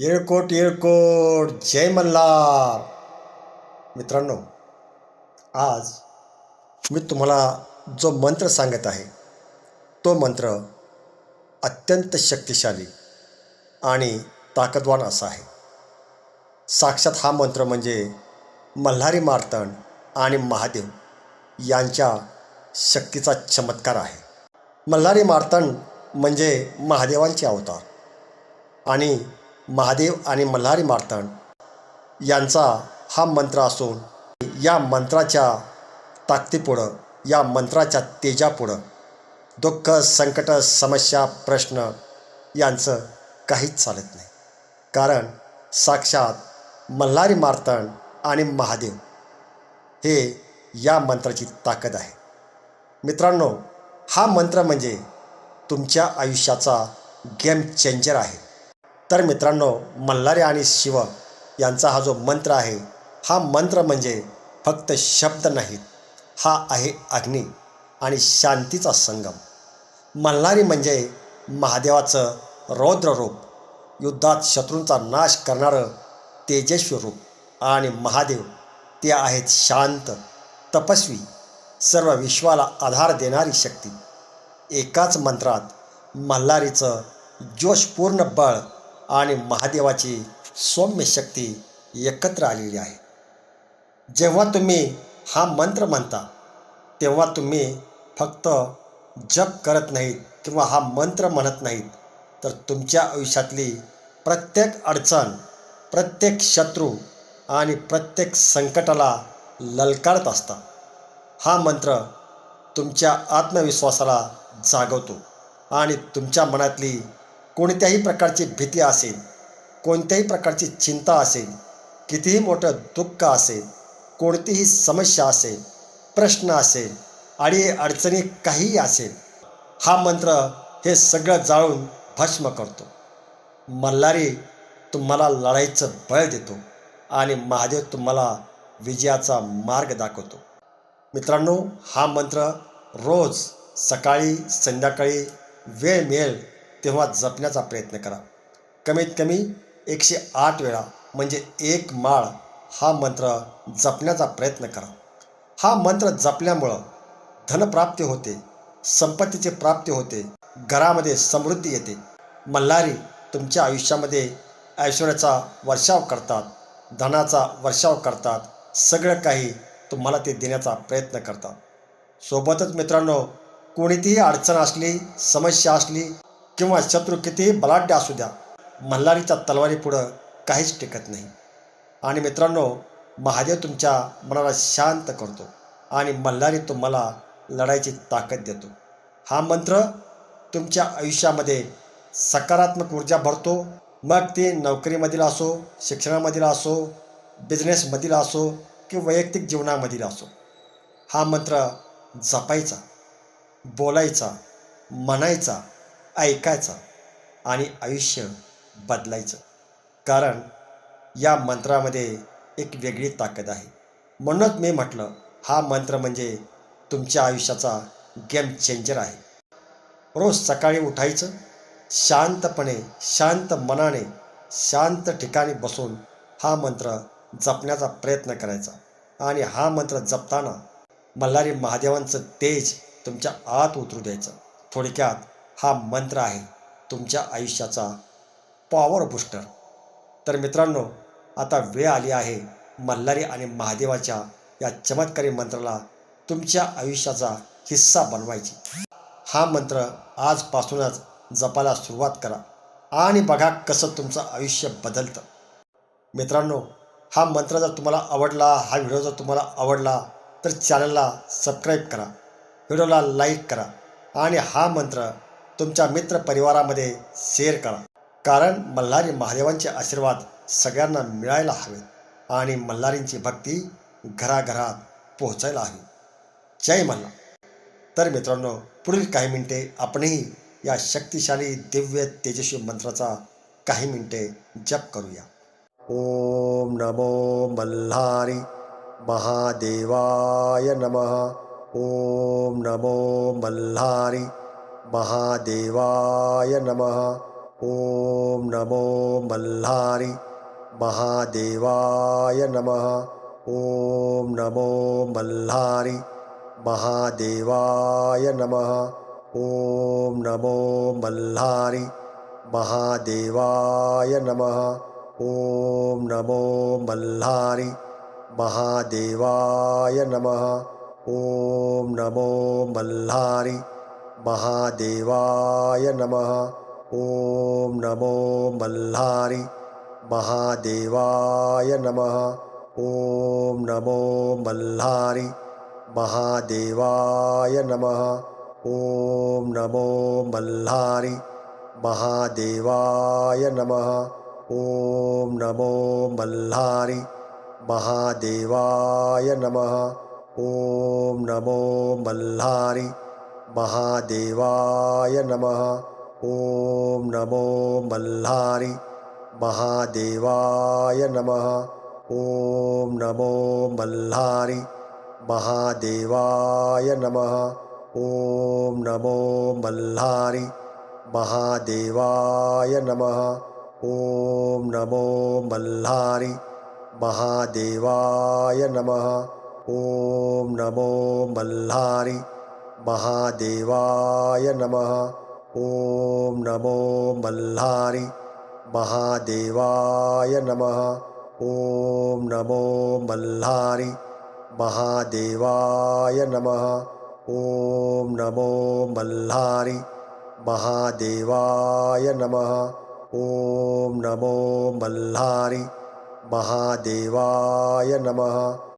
येळकोट येळकोट. जय मल्हार. मित्रांनो आज मी तुम्हाला जो मंत्र सांगत आहे तो मंत्र अत्यंत शक्तिशाली आणि ताकदवान असा आहे. साक्षात हा मंत्र म्हणजे मल्हारी मार्तण आणि महादेव यांच्या शक्तीचा चमत्कार आहे. मल्हारी मार्तण म्हणजे महादेवांचे अवतार आणि महादेव आणि मल्हारी मार्तंड यांचा हा मंत्र असून या मंत्राच्या ताकदीपुढं या मंत्राच्या तेजापुढं दुःख संकट समस्या प्रश्न यांचं काहीच चालत नाही. कारण साक्षात मल्हारी मार्तंड आणि महादेव हे या मंत्राची ताकद आहे. मित्रांनो हा मंत्र म्हणजे तुमच्या आयुष्याचा गेम चेंजर आहे. तर मित्रांनो मल्हारी आणि शिव यांचा हा जो मंत्र आहे हा मंत्र म्हणजे फक्त शब्द नाहीत हा आहे अग्नी आणि शांतीचा संगम. मल्हारी म्हणजे महादेवाचं रौद्र रूप युद्धात शत्रूंचा नाश करणारं तेजस्वी रूप आणि महादेव ते आहेत शांत तपस्वी सर्व विश्वाला आधार देणारी शक्ती. एकाच मंत्रात मल्हारीचं जोशपूर्ण बळ आणि महादेवाची सौम्य शक्ती एकत्र आलेली आहे. जेव्हा तुम्ही हा मंत्र म्हणता तेव्हा तुम्ही फक्त जप करत नाहीत किंवा हा मंत्र म्हणत नाहीत तर तुमच्या आयुष्यातली प्रत्येक अडचण प्रत्येक शत्रू आणि प्रत्येक संकटाला ललकारत असता. हा मंत्र तुमच्या आत्मविश्वासाला जागवतो आणि तुमच्या मनातली कोणत्याही प्रकारची भीती असेल कोणत्याही प्रकारची चिंता असेल कितीही मोठं दुःख असेल कोणतीही समस्या असेल प्रश्न असेल आणि अडचणी काहीही असेल हा मंत्र हे सगळं जाळून भस्म करतो. मल्हारी तुम्हाला लढाईचं बळ देतो आणि महादेव तुम्हाला विजयाचा मार्ग दाखवतो. मित्रांनो हा मंत्र रोज सकाळी संध्याकाळी वेळ मिळेल तेव्हा जपण्याचा प्रयत्न करा. कमीत कमी एकशे आठ वेळा म्हणजे एक माळ हा मंत्र जपण्याचा प्रयत्न करा. हा मंत्र जपल्यामुळं धनप्राप्ती होते संपत्तीची प्राप्ती होते घरामध्ये समृद्धी येते. मल्हारी तुमच्या आयुष्यामध्ये ऐश्वर्याचा वर्षाव करतात धनाचा वर्षाव करतात सगळं काही तुम्हाला ते देण्याचा प्रयत्न करतात. सोबतच मित्रांनो कोणतीही अडचण असली समस्या असली किंवा शत्रू कितीही बलाढ्य असू द्या मल्हारीच्या तलवारीपुढं काहीच टिकत नाही. आणि मित्रांनो महादेव तुमच्या मनाला शांत करतो आणि मल्हारी तुम्हाला लढायची ताकद देतो. हा मंत्र तुमच्या आयुष्यामध्ये सकारात्मक ऊर्जा भरतो. मग ते नोकरीमधील असो शिक्षणामधील असो बिझनेसमधील असो किंवा वैयक्तिक जीवनामधील असो. हा मंत्र जपायचा बोलायचा म्हणायचा ऐकायचा आणि आयुष्य बदलायचं. कारण या मंत्रामध्ये एक वेगळी ताकद आहे. म्हणूनच मी म्हटलं हा मंत्र म्हणजे तुमच्या आयुष्याचा गेम चेंजर आहे. रोज सकाळी उठायचं शांतपणे शांत मनाने शांत ठिकाणी बसून हा मंत्र जपण्याचा प्रयत्न करायचा. आणि हा मंत्र जपताना मल्हारी महादेवांचं तेज तुमच्या आत उतरू द्यायचं. थोडक्यात हा मंत्र आहे तुमच्या आयुष्याचा पॉवर बुस्टर तर मित्रांनो आता वेळ आली आहे मल्हारी आणि महादेवाच्या या चमत्कारी मंत्राला तुमच्या आयुष्याचा हिस्सा बनवायची. हा मंत्र आजपासूनच जपायला सुरुवात करा आणि बघा कसं तुमचं आयुष्य बदलतं. मित्रांनो हा मंत्र जर तुम्हाला आवडला हा व्हिडिओ जर तुम्हाला आवडला तर चॅनलला सबस्क्राईब करा. व्हिडिओला लाईक करा आणि हा मंत्र तुमच्या मित्रपरिवारामध्ये शेअर करा. कारण मल्हारी महादेवांचे आशीर्वाद सगळ्यांना मिळायला हवेत आणि मल्हारींची भक्ती घराघरात पोहोचायला हवी. जय मल्हार. तर मित्रांनो पुढील काही मिनिटे आपणही या शक्तिशाली दिव्य तेजस्वी मंत्राचा काही मिनिटे जप करूया. ओम नमो मल्हारी महादेवाय नमः. ओम नमो मल्हारी महादेवाय नमः। ओम नमो मल्हारी। महादेवाय नमः। ओम नमो मल्हारी। महादेवाय नमः। ओम नमो मल्हारी। महादेवाय नमः। ओम नमो मल्हारी। महादेवाय नमः। ओम नमो मल्हारी। مہاد نم نمو بلاری مہاد نم نمو بلاری مہاد نم نمو بل مہاد نم نمو بلاری مہاد نم نمو بلاری महादेवाय नमः। ॐ नमो मल्हारि। महादेवाय नमः। ॐ नमो मल्हारि। महादेवाय नमः। ॐ नमो मल्हारि। महादेवाय नमः। ॐ नमो मल्हारि। महादेवाय नमः। ॐ नमो मल्हारि। महादेवाय नमः। ॐ नमो मल्हारि। महादेवाय नमः। ॐ नमो मल्हारि। महादेवाय नमः। ॐ नमो मल्हारि। महादेवाय नमः। ॐ नमो मल्हारि। महादेवाय नमः।